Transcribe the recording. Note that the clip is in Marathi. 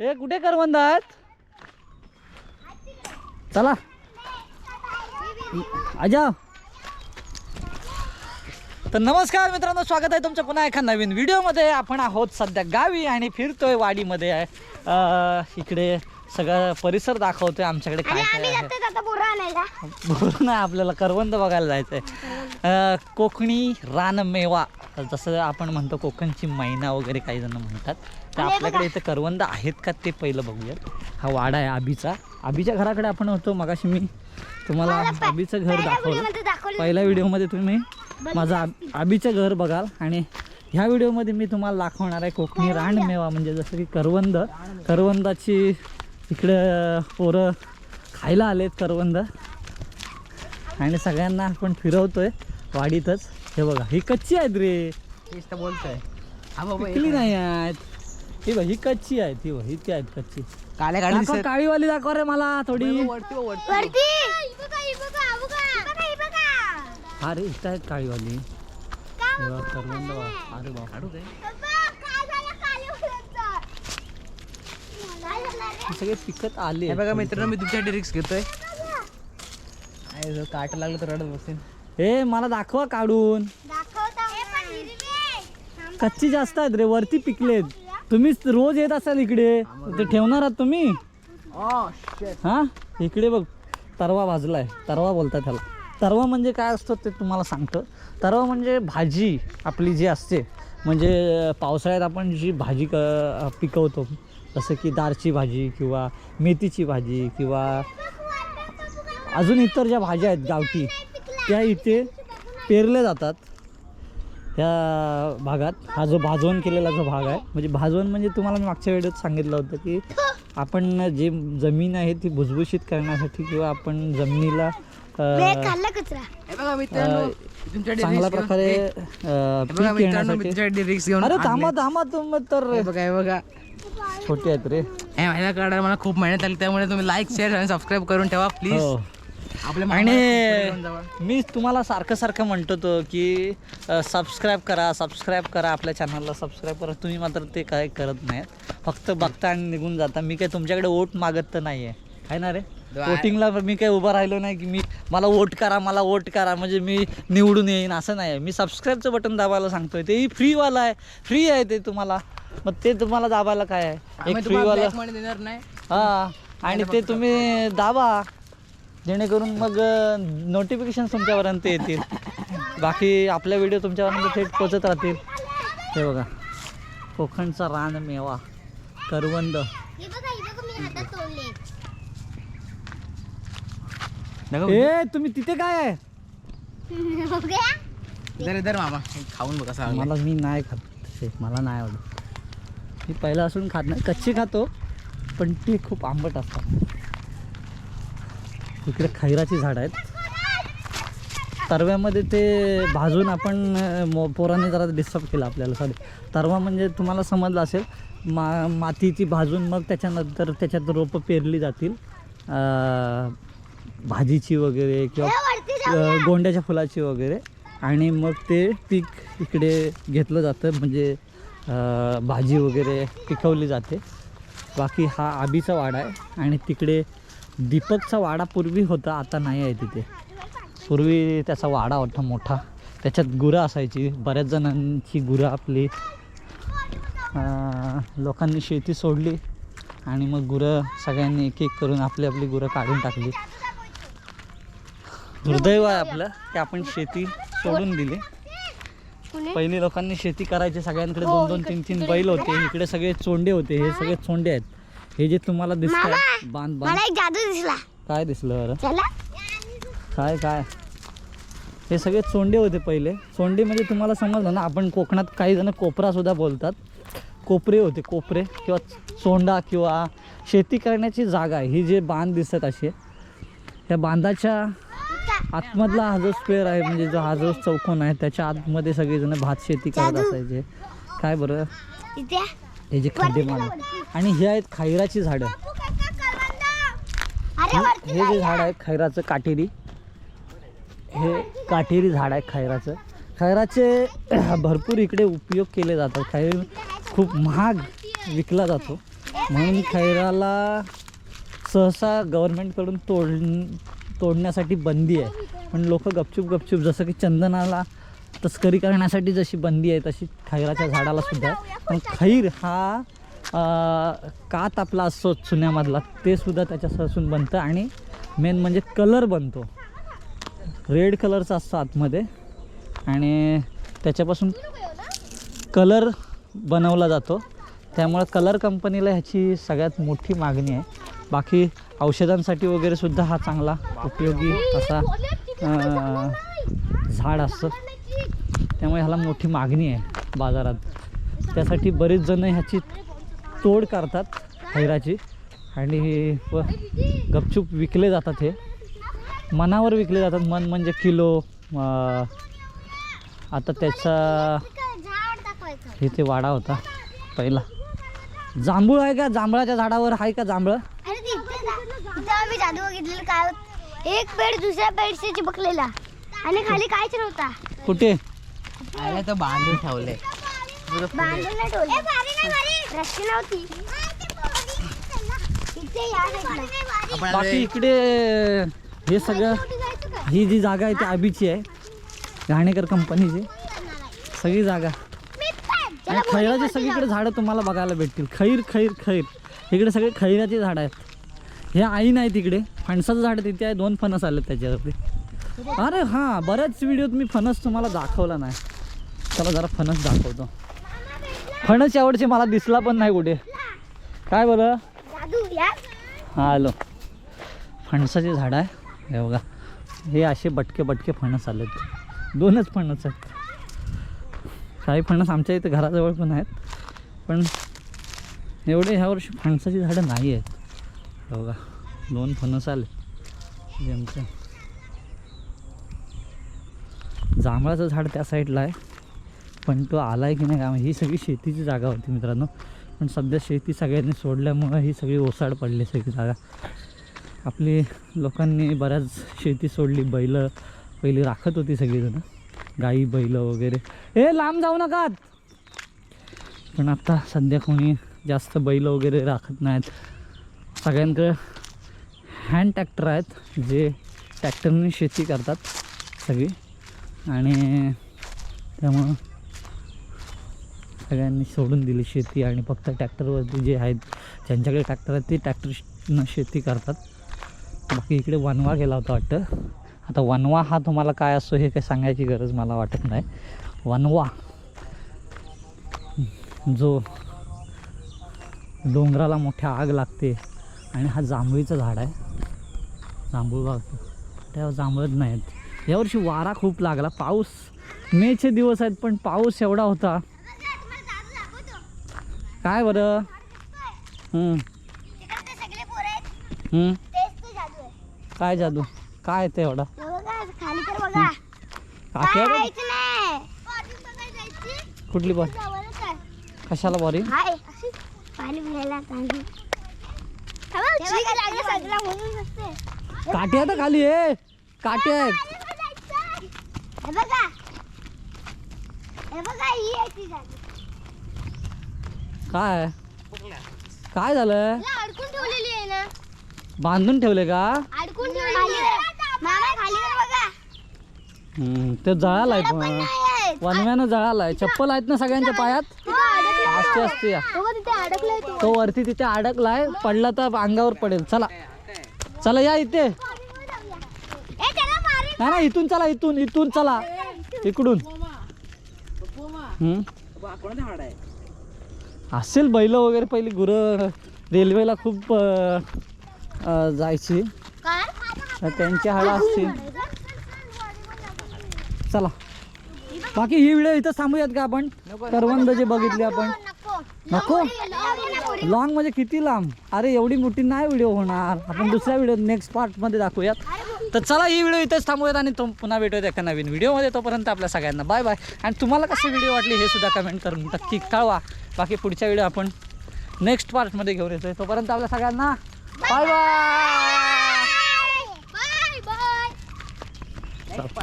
हे कुठे करवंद आहेत चला. आजा. तर नमस्कार मित्रांनो स्वागत आहे तुमचं पुन्हा एका नवीन व्हिडिओमध्ये. आपण आहोत सध्या गावी आणि फिरतोय वाडीमध्ये. आहे इकडे सगळं परिसर दाखवतोय आमच्याकडे काय काय आहे. आता बोरा आणायला. बोलू ना आपल्याला करवंद बघायला जायचं आहे कोकणी रानमेवा. जसं आपण म्हणतो कोकणची मैना वगैरे काही जण म्हणतात. तर आपल्याकडे इथं करवंद आहेत का ते पहिलं बघूयात. हा वाडा आहे आबीचा. आबीच्या घराकडे आपण होतो मगाशी मी तुम्हाला आबीचं घर दाखवलं. पहिल्या व्हिडिओमध्ये तुम्ही माझं आब आबीचं घर बघाल. आणि ह्या व्हिडिओमध्ये मी तुम्हाला दाखवणार आहे कोकणी रानमेवा म्हणजे जसं की करवंद. करवंदाची इकडं पोरं खायला आलेत करवंद. आणि सगळ्यांना आपण फिरवतोय वाडीतच. हे बघा ही कच्ची आहेत रे. तेच तर बोलतोय. हा बाबा पिकली नाही आहेत. ही बघ ही कच्ची आहेत ही बघ ही ती आहेत कच्ची. काळ्या गाडी दाखव, काळीवाली दाखव रे मला थोडी. वरती बघ, वरती वरती! बघा ही बघा बघा बघा ही बघा. हा रे इथं आहेत काळीवाली. हे बघ, करवंद बघ. अरे बाप काढू काय? हे सगळे पिकत आले हे बघा मित्रांनो मी तुमच्यासाठी रिक्स घेतोय. काट लागलं तर रडत बसेन. हे मला दाखवा काढून. दाखवता हे पण हिरवे. कच्ची जास्त आहेत रे वरती पिकलेत. तुम्ही रोज येत असाल इकडे. ते ठेवणार आहात तुम्ही? हा? इकडे बघ तरवा भाजलाय. तरवा बोलतात त्याला तरवा म्हणजे काय असतं ते तुम्हाला सांगतो. तरवा म्हणजे भाजी आपली जी असते. म्हणजे पावसाळ्यात आपण जी भाजी क पिकवतो. जसं की दारची भाजी किंवा मेथीची भाजी किंवा अजून इतर ज्या भाज्या आहेत गावठी त्या इथे पेरल्या जातात. त्या भागात हा जो भाजवण केलेला जो भाग आहे म्हणजे भाजवण म्हणजे तुम्हाला मी मागच्या वेळेत सांगितलं होतं की आपण जे जमीन आहे ती भुसभुशीत करण्यासाठी किंवा आपण जमिनीला हे हे चांगल्या प्रकारे हे- हे पीक येण्यासाठी. अरे. थांबा थांबा तुम्ही तर. हे बघा हे बघा. छोटे आहेत रे. हे मला खूप मेहनत आली त्यामुळे तुम्ही लाईक शेअर आणि सबस्क्राईब करून ठेवा प्लीज आणि. मी तुम्हाला सारखं सारखं म्हणतो तो की सबस्क्राईब करा सबस्क्राईब करा आपल्या चॅनलला सबस्क्राईब करा. तुम्ही मात्र ते काय करत नाहीत. फक्त बघता आणि निघून जाता. मी काय तुमच्याकडे वोट मागत तर नाही आहे ना रे? वोटिंगला मी काही उभं राहिलो नाही की मी मला वोट करा मला वोट करा. म्हणजे मी निवडून येईन असं नाही आहे मी सबस्क्राईबचं बटन दाबायला सांगतोय. तेही फ्रीवाला आहे. फ्री आहे ते तुम्हाला. मग ते तुम्हाला दाबायला काय आहे? एक फ्रीवाला देणार नाही. हा. आणि ते तुम्ही दाबा. जेणेकरून मग नोटिफिकेशन तुमच्यापर्यंत येतील. बाकी आपल्या व्हिडिओ तुमच्यापर्यंत थेट पोचत राहतील. हे बघा. कोकणचा रान मेवा. करवंद. हे बघा ही बघा मी हातात तोडले. नका ए तुम्ही तिथे काय आहे? दर दर मामा. खाऊन बघा मला मी नाही खात. मला नाही आवडत. मी पहिला असून खात नाही. कच्ची खातो पण ती खूप आंबट असतात. इकडे खैराची झाडं आहेत. तरव्यामध्ये ते भाजून आपण पोरांनी जरा डिस्टर्ब केलं आपल्याला सॉरी तरवा म्हणजे तुम्हाला समजलं असेल मा मातीची भाजून मग त्याच्यानंतर त्याच्यात रोपं पेरली जातील. भाजीची वगैरे किंवा गोंड्याच्या फुलाची वगैरे. आणि मग ते पीक इकडे घेतलं जातं म्हणजे भाजी वगैरे पिकवली जाते. बाकी हा आबीचा वाडा आहे आणि तिकडे दीपकचा वाडा पूर्वी होता आता नाही आहे तिथे. पूर्वी त्याचा वाडा होता मोठा. त्याच्यात गुरं असायची. बऱ्याच जणांची गुरं आपली. लोकांनी शेती सोडली आणि मग गुरं सगळ्यांनी एक एक करून आपली आपली गुरं काढून टाकली. दुर्दैव आहे आपलं की आपण शेती सोडून दिली. पहिली लोकांनी शेती करायची सगळ्यांकडे दोन दोन तीन तीन बैल होते इकडे सगळे चोंडे होते हे सगळे चोंडे आहेत. हे जे तुम्हाला दिसत बांध बांध. मला एक जादू दिसला. काय दिसलं बरं? चला. काय काय? हे सगळे चोंडे होते पहिले. चोंडे म्हणजे तुम्हाला समजलं ना आपण कोकणात काही जण कोपरा सुद्धा बोलतात. कोपरे होते कोपरे किंवा चोंडा किंवा शेती करण्याची जागा आहे. ही जे बांध दिसत असे त्या बांधाच्या आतमधला हा जो स्क्वेअर आहे म्हणजे जो हा जो चौकोन आहे त्याच्या आतमध्ये सगळेजण भात शेती करत असायचे. काय बरं? हे जे खड्डे मान आणि हे आहेत खैराची झाडं. हे जे झाड आहे खैराचं काटेरी हे काटेरी झाड आहे खैराचं. खैराचे भरपूर इकडे उपयोग केले जातात. खैर खूप महाग विकला जातो. म्हणून खैराला सहसा गव्हर्नमेंटकडून तोड तोडण्यासाठी बंदी आहे. पण लोक गपचूप गपचूप जसं की चंदनाला तस्करी करण्यासाठी जशी बंदी आहे तशी खैराच्या झाडाला सुद्धा. आहे. पण खैर हा कात आपला असतो चुन्यामधला ते सुद्धा त्याच्यापासून बनतं आणि मेन म्हणजे कलर बनतो. रेड कलरचा असतो आतमध्ये आणि त्याच्यापासून कलर बनवला जातो. त्यामुळे कलर कंपनीला ह्याची सगळ्यात मोठी मागणी आहे. बाकी औषधांसाठी वगैरे सुद्धा हा चांगला उपयोगी असा झाड असतं. त्यामुळे ह्याला मोठी मागणी आहे बाजारात. त्यासाठी बरेच जण ह्याची तोड करतात खैराची. आणि व गपचूप विकले जातात हे. मनावर विकले जातात. मन म्हणजे किलो आता त्याचा इथे वाडा होता पहिला. जांभूळ आहे का? जांभळाच्या झाडावर आहे का जांभळं? आम्ही जादू बघितलेलं काय एक पेड दुसऱ्या पेडशी चिपकलेला. आणि खाली काहीच नव्हता. कुठे? अरे तो बांधून ठेवले बाकी इकडे. हे सगळं ही जी जागा आहे ती आबीची आहे. घाणेकर कंपनीची. सगळी जागा. आणि खैराची सगळीकडे झाडं तुम्हाला बघायला भेटतील. खैर खैर खैर. इकडे सगळे खैराची झाडं आहेत. हे आई नाही तिकडे फणसाचं झाड तिथे आहे. दोन फणस आले त्याच्यावरती. अरे हां बऱ्याच व्हिडिओत मी फणस तुम्हाला दाखवला नाही. चला जरा फणस दाखवतो. फणस यावरचे मला दिसला पण नाही कुठे. काय बरं हा आलो. फणसाचे झाड आहे. हे बघा. हे असे बटके बटके फणस आलेत. दोनच फणस आहेत. काही फणस आमच्या इथे घराजवळ पण आहेत. पण एवढे ह्या वर्षी फणसाची झाडं नाही आहेत. हे बघा. दोन फणस आले. जेमचं जांभळाचं झाड त्या साईडला आहे. पण तो आला आहे की नाही काय ही सगळी शेतीची जागा होती मित्रांनो. पण सध्या शेती सगळ्यांनी सोडल्यामुळं ही सगळी ओसाड पडली सगळी जागा. आपली लोकांनी बऱ्याच शेती सोडली बैल पहिली राखत होती सगळीजणं. गाई बैल वगैरे. हे लांब जाऊ नका. पण आता सध्या कोणी जास्त बैल वगैरे राखत नाहीत. सगळ्यांकडे हँड ट्रॅक्टर आहेत जे ट्रॅक्टरने शेती करतात सगळी. आणि त्यामुळं सगळ्यांनी सोडून दिली शेती आणि फक्त ट्रॅक्टरवरती जे आहेत ज्यांच्याकडे ट्रॅक्टर आहेत ते ट्रॅक्टरनं शेती करतात. बाकी इकडे वनवा गेला होता वाटतं. आता वनवा हा तुम्हाला काय असतो हे काही सांगायची गरज मला वाटत नाही. वनवा जो डोंगराला मोठ्या आग लागते आणि हा जांभळीचं झाड आहे. जांभूळ बाग. त्यावर जांभळत नाहीत. यावर्षी वारा खूप लागला. पाऊस मेचे दिवस आहेत पण पाऊस एवढा होता काय बरं? हं, तिकडे ते सगळे पोरं आहेत. हं. तेच ते जादू आहे. काय जादू? काय ते एवढा? हे कुठली बॉल? कशाला बॉरी हाय. पाणी भरायला चांगली सगळं म्हणून असते. काठी आहे ना खाली आहे. काठी आहेत हे बघा. हे बघा ही आहे ती जादू. काय? काय झालं अडकून ठेवलेली आहे ना. बांधून ठेवले का? अडकून ठेवलेली आहे. मामा खाली तर बघा. हं, ते जळालाय. वनव्यानं जळालाय चप्पल आहेत ना सगळ्यांच्या पायात. असते असते या. बघा तिथे अडकलंय तो. तो वरती तिथे अडकलाय. पडला तर अंगावर पडेल. चला. चला या इथे. ए, त्याला मारेल. नाही ना इथून चला इथून इथून चला. इकडून. हं? कोणाचा हाड आहे? असेल बैल वगैरे पहिली गुरं रेल्वेला खूप जायची. त्यांची हाडं असतील. चला. बाकी ही व्हिडिओ इथं थांबूयात का आपण. करवंद जे बघितले आपण. नको नको. लॉंग म्हणजे किती लांब? अरे एवढी मोठी नाही व्हिडिओ होणार. आपण दुसऱ्या व्हिडिओ नेक्स्ट पार्टमध्ये दाखवूयात. तर चला ही व्हिडिओ इथेच थांबूयात आणि तो पुन्हा भेटूयात एका नवीन व्हिडिओमध्ये. तोपर्यंत आपल्या सगळ्यांना बाय बाय आणि तुम्हाला कसे व्हिडिओ वाटली हे सुद्धा कमेंट करून नक्की कळवा. बाकी पुढच्या व्हिडिओ आपण नेक्स्ट पार्टमध्ये घेऊन येतोय. तोपर्यंत आपल्या सगळ्यांना बाय बाय